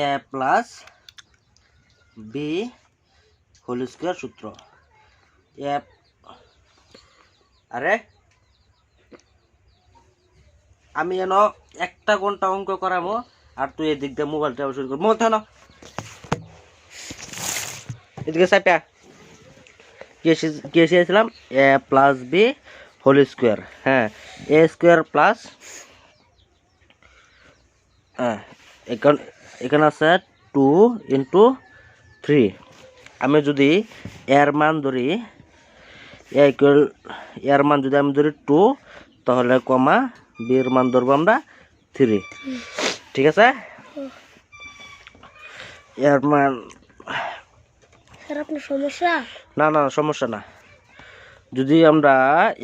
A plus B whole square সূত্র। এ আরে, আমি যেন একটা ঘণ্টা অঙ্ক করাবো, আর তুই এদিক দিয়ে মোবাইলটা শুরু করব মোবাইল থানো এদিকে সাইপা কি এসেছিলাম A plus B whole square হ্যাঁ এ স্কোয়ার প্লাস হ্যাঁ এখানে এখানে আছে টু ইন্টু থ্রি আমি যদি এর মান ধরি এর মান যদি আমি ধরি টু তাহলে কমা বির মান ধরবো আমরা থ্রি ঠিক আছে? এর মান সমস্যা? না না না, সমস্যা না। যদি আমরা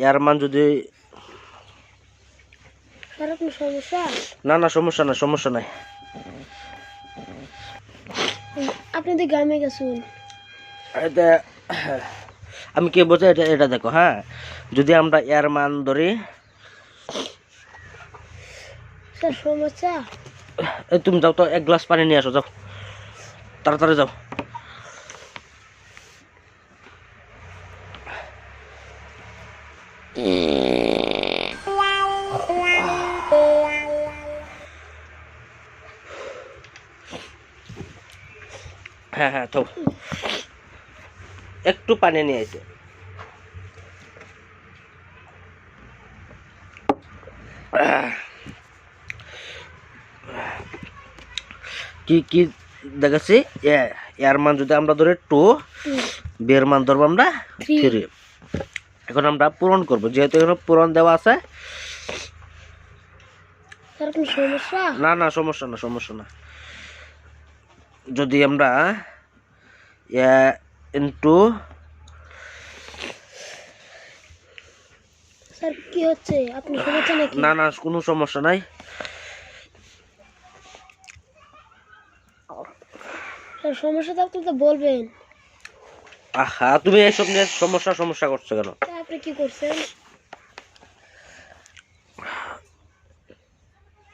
এর মান যদি সমস্যা? না না সমস্যা না সমস্যা নাই। আপনি তো গ্রামে গেছেন। এটা আমি কি বলছি এটা এটা দেখো হ্যাঁ? যদি আমরা এর মান ধরি সমস্যা? তুমি যাও তো এক গ্লাস পানি নিয়ে আসো যাও। তাড়াতাড়ি যাও। হ্যাঁ হ্যাঁ তো একটু পানি নিয়ে এসে কি কি দেখাচ্ছি? এর মান যদি আমরা ধরি টু বিয়ের মান ধরবো আমরা থ্রি এখন আমরা পূরণ করব। যেহেতু এখানে পূরণ দেওয়া আছে। না না সমস্যা না সমস্যা না। যদি আমরা ইন্টু স্যার কি হচ্ছে? আপনার সমস্যা নাকি? না না কোনো সমস্যা নাই। স্যার সমস্যা তো আপনি তো বলবেন। আহা তুমি এইসব নিয়ে সমস্যা সমস্যা করছ কেন? আপনি কি করছেন?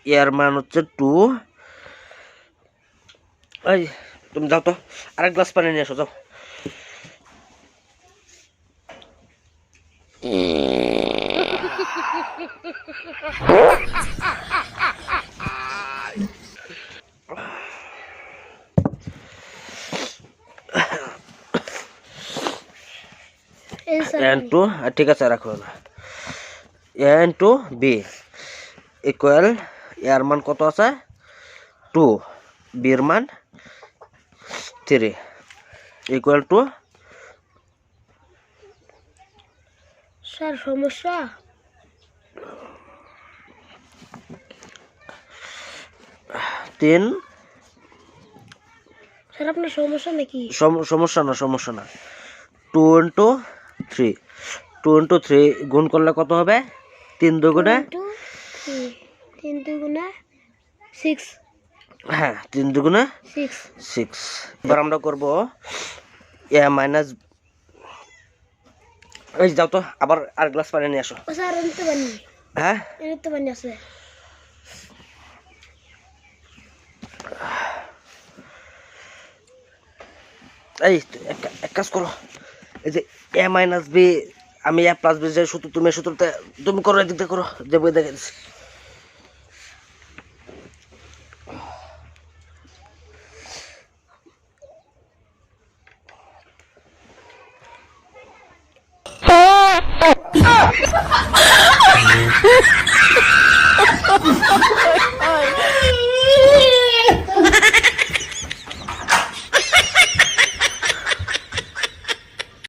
এর মান হচ্ছে টু এই তুমি যাও তো আরেক গ্লাস পানি নিয়ে এসো যাও এই স্যার এন টু ঠিক আছে রাখো না এন টু বি ইকুয়াল এর মান কত আছে টু বির মান থ্রি ইকুয়াল টু স্যার সমস্যা? তিন? স্যার আপনার সমস্যা নাকি? সম- সমস্যা না সমস্যা না। Two into three two into three গুণ করলে কত হবে? তিন দুগুণে? তিন দুগুণা সিক্স হ্যাঁ তিন দুগুণে সিক্স এবার আমরা করব এ মাইনাস এই যাও তো আবার আর গ্লাস পানি নিয়ে আসো। হ্যাঁ? এই এক কাজ করো। এই যে এ মাইনাস বি আমি এ প্লাস বি যে সূত্র তুমি এই সূত্রতে তুমি করো এদিক দিয়ে করো যে বই দেখে Ah!